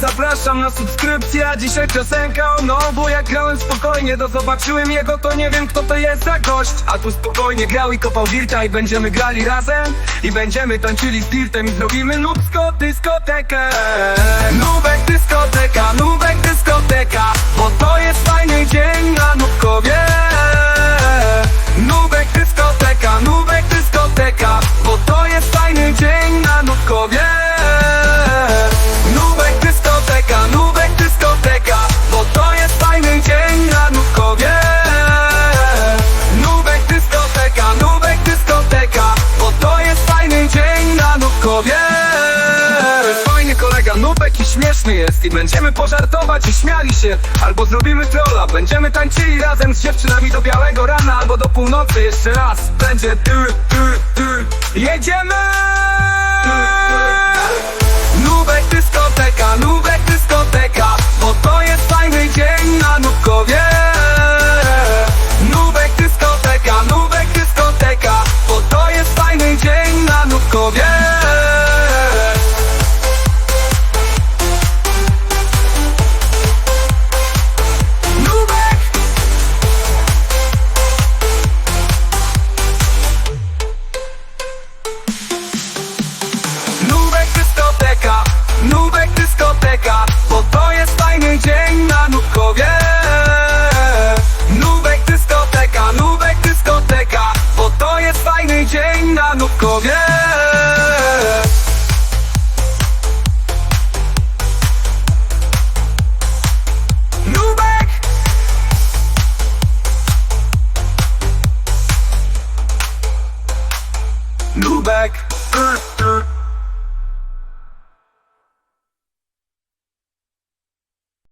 zapraszam na subskrypcję. A dzisiaj piosenka o no, bo jak grałem spokojnie To zobaczyłem jego, to nie wiem kto to jest za gość. A tu spokojnie grał i kopał wirta I będziemy grali razem. I będziemy tańczyli z dirtem I zrobimy nubsko dyskotekę. Nubek dyskoteka, nubek dyskoteka Bo to jest fajny dzień na Nubkowie. Nubek dyskoteka, nubek dyskoteka Bo to jest fajny dzień na Nubkowie śmieszny jest I będziemy pożartować i śmiali się. Albo zrobimy trolla Będziemy tańczyli razem z dziewczynami do białego rana Albo do północy jeszcze raz. Będzie ty, ty, ty. Jedziemy! Nubek!